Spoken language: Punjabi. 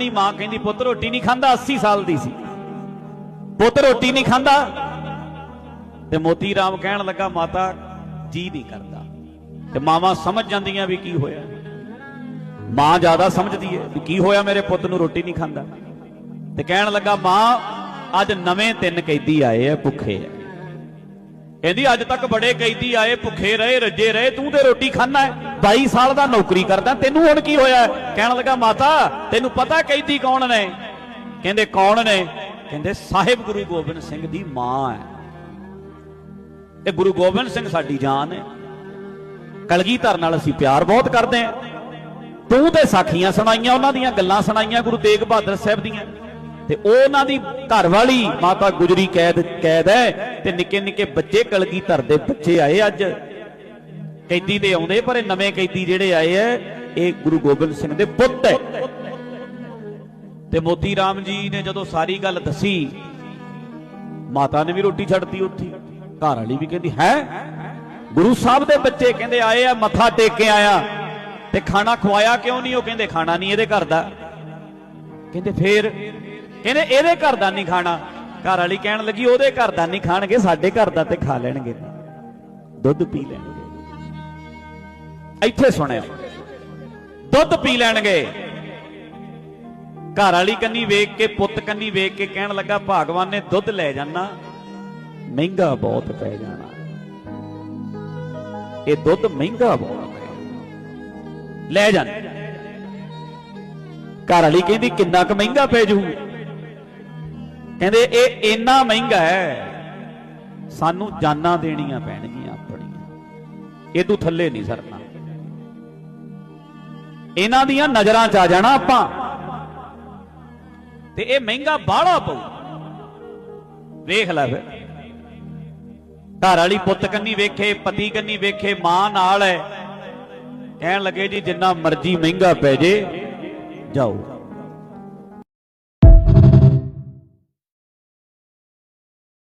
ਨਹੀਂ ਮਾਂ ਕਹਿੰਦੀ, ਪੁੱਤ, ਰੋਟੀ ਨਹੀਂ ਖਾਂਦਾ 80 ਸਾਲ ਦੀ ਸੀ। ਪੁੱਤ, ਰੋਟੀ ਨਹੀਂ ਖਾਂਦਾ। ਤੇ ਮੋਤੀ ਰਾਮ ਕਹਿਣ ਲੱਗਾ, ਮਾਤਾ, ਜੀ ਨਹੀਂ ਕਰਦਾ। ਤੇ ਮਾਵਾਂ ਸਮਝ ਜਾਂਦੀਆਂ ਵੀ ਕੀ ਹੋਇਆ। ਮਾਂ ਜ਼ਿਆਦਾ ਸਮਝਦੀ ਹੈ ਵੀ ਕੀ ਹੋਇਆ ਮੇਰੇ ਪੁੱਤ ਨੂੰ ਰੋਟੀ ਨਹੀਂ ਖਾਂਦਾ। ਤੇ ਕਹਿਣ ਲੱਗਾ, ਮਾਂ, ਅੱਜ ਨਵੇਂ ਤਿੰਨ ਕੈਦੀ ਆਏ ਆ ਭੁੱਖੇ ਆ। ਕਹਿੰਦੀ, ਅੱਜ ਤੱਕ ਬੜੇ ਕੈਦੀ ਆਏ, ਭੁੱਖੇ ਰਹੇ, ਰੱਜੇ ਰਹੇ, ਤੂੰ ਤੇ ਰੋਟੀ ਖਾਣਾ ਹੈ। 22 ਸਾਲ ਦਾ ਨੌਕਰੀ ਕਰਦਾ, ਤੈਨੂੰ ਹੁਣ ਕੀ ਹੋਇਆ? ਕਹਿਣ ਲੱਗਾ, ਮਾਤਾ, ਤੈਨੂੰ ਪਤਾ ਕੈਦੀ ਕੌਣ ਨੇ? ਕਹਿੰਦੇ, ਕੌਣ ਨੇ? ਕਹਿੰਦੇ, ਸਾਹਿਬ ਗੁਰੂ ਗੋਬਿੰਦ ਸਿੰਘ ਦੀ ਮਾਂ ਹੈ। ਇਹ ਗੁਰੂ ਗੋਬਿੰਦ ਸਿੰਘ ਸਾਡੀ ਜਾਨ ਹੈ। ਕਲਗੀਧਰ ਨਾਲ ਅਸੀਂ ਪਿਆਰ ਬਹੁਤ ਕਰਦੇ ਹਾਂ। ਤੂੰ ਤੇ ਸਾਖੀਆਂ ਸੁਣਾਈਆਂ, ਉਹਨਾਂ ਦੀਆਂ ਗੱਲਾਂ ਸੁਣਾਈਆਂ, ਗੁਰੂ ਤੇਗ ਬਹਾਦਰ ਸਾਹਿਬ ਦੀਆਂ। ਤੇ ਉਹਨਾਂ ਦੀ ਘਰ ਵਾਲੀ ਮਾਤਾ ਗੁਜਰੀ ਕੈਦ ਕੈਦ ਹੈ ਤੇ ਨਿੱਕੇ ਨਿੱਕੇ ਬੱਚੇ ਕਲਗੀਧਰ ਦੇ ਬੱਚੇ ਆਏ ਅੱਜ। ਕੈਦੀ ਤੇ ਆਉਂਦੇ, ਪਰ ਇਹ ਨਵੇਂ ਕੈਦੀ ਜਿਹੜੇ ਆਏ ਐ, ਇਹ ਗੁਰੂ ਗੋਬਿੰਦ ਸਿੰਘ ਦੇ ਪੁੱਤ ਹੈ ਤੇ ਮੋਤੀ ਰਾਮ ਜੀ ਨੇ ਜਦੋਂ ਸਾਰੀ ਗੱਲ ਦੱਸੀ, ਮਾਤਾ ਨੇ ਵੀ ਰੋਟੀ ਛੱਡਤੀ ਉੱਥੇ। ਘਰ ਵਾਲੀ ਵੀ ਕਹਿੰਦੀ, ਹੈ? ਗੁਰੂ ਸਾਹਿਬ ਦੇ ਬੱਚੇ ਕਹਿੰਦੇ ਆਏ ਆ, ਮੱਥਾ ਟੇਕ ਕੇ ਆਇਆ। ਤੇ ਖਾਣਾ ਖਵਾਇਆ ਕਿਉਂ ਨਹੀਂ? ਉਹ ਕਹਿੰਦੇ, ਖਾਣਾ ਨਹੀਂ ਇਹਦੇ ਘਰ ਦਾ। ਕਹਿੰਦੇ, ਫੇਰ ਇਹਨੇ ਇਹਦੇ ਘਰ ਦਾ ਨਹੀਂ ਖਾਣਾ। ਘਰ ਵਾਲੀ ਕਹਿਣ ਲੱਗੀ, ਉਹਦੇ ਘਰ ਦਾ ਨਹੀਂ ਖਾਣਗੇ, ਸਾਡੇ ਘਰ ਦਾ ਤੇ ਖਾ ਲੈਣਗੇ। ਦੁੱਧ ਪੀ ਲੈਣਗੇ। ਇੱਥੇ ਸੁਣਿਆ। ਦੁੱਧ ਪੀ ਲੈਣਗੇ। ਘਰ ਵਾਲੀ ਕੰਨੀ ਵੇਖ ਕੇ, ਪੁੱਤ ਕੰਨੀ ਵੇਖ ਕੇ ਕਹਿਣ ਲੱਗਾ, ਭਗਵਾਨ ਨੇ ਦੁੱਧ ਲੈ ਜਾਣਾ, ਮਹਿੰਗਾ ਬਹੁਤ ਪੈ ਜਾਣਾ। ਇਹ ਦੁੱਧ ਮਹਿੰਗਾ ਬਹੁਤ ਹੈ। ਲੈ ਜਾਣ ਘਰ ਵਾਲੀ ਕਹਿੰਦੀ, ਕਿੰਨਾ ਕੁ ਮਹਿੰਗਾ ਪੈ ਜੂ ਕਹਿੰਦੇ, ਇਹ ਇੰਨਾ ਮਹਿੰਗਾ ਹੈ, ਸਾਨੂੰ ਜਾਨਾਂ ਦੇਣੀਆਂ ਪੈਣਗੀਆਂ ਆਪਣੀਆਂ। ਇਹ ਤੋਂ ਥੱਲੇ ਨਹੀਂ ਸਰਨਾ। ਇਹਨਾਂ ਦੀਆਂ ਨਜ਼ਰਾਂ 'ਚ ਆ ਜਾਣਾ ਆਪਾਂ। ਤੇ ਇਹ ਮਹਿੰਗਾ ਬਾਹਲਾ ਪਊ। ਵੇਖ ਲੈ ਫਿਰ। ਘਰ ਵਾਲੀ ਪੁੱਤ ਕੰਨੀ ਵੇਖੇ, ਪਤੀ ਕੰਨੀ ਵੇਖੇ, ਮਾਂ ਨਾਲ ਹੈ ਕਹਿਣ ਲੱਗੇ, ਜੀ, ਜਿੰਨਾ ਮਰਜ਼ੀ ਮਹਿੰਗਾ ਪੈ ਜੇ, ਜਾਓ।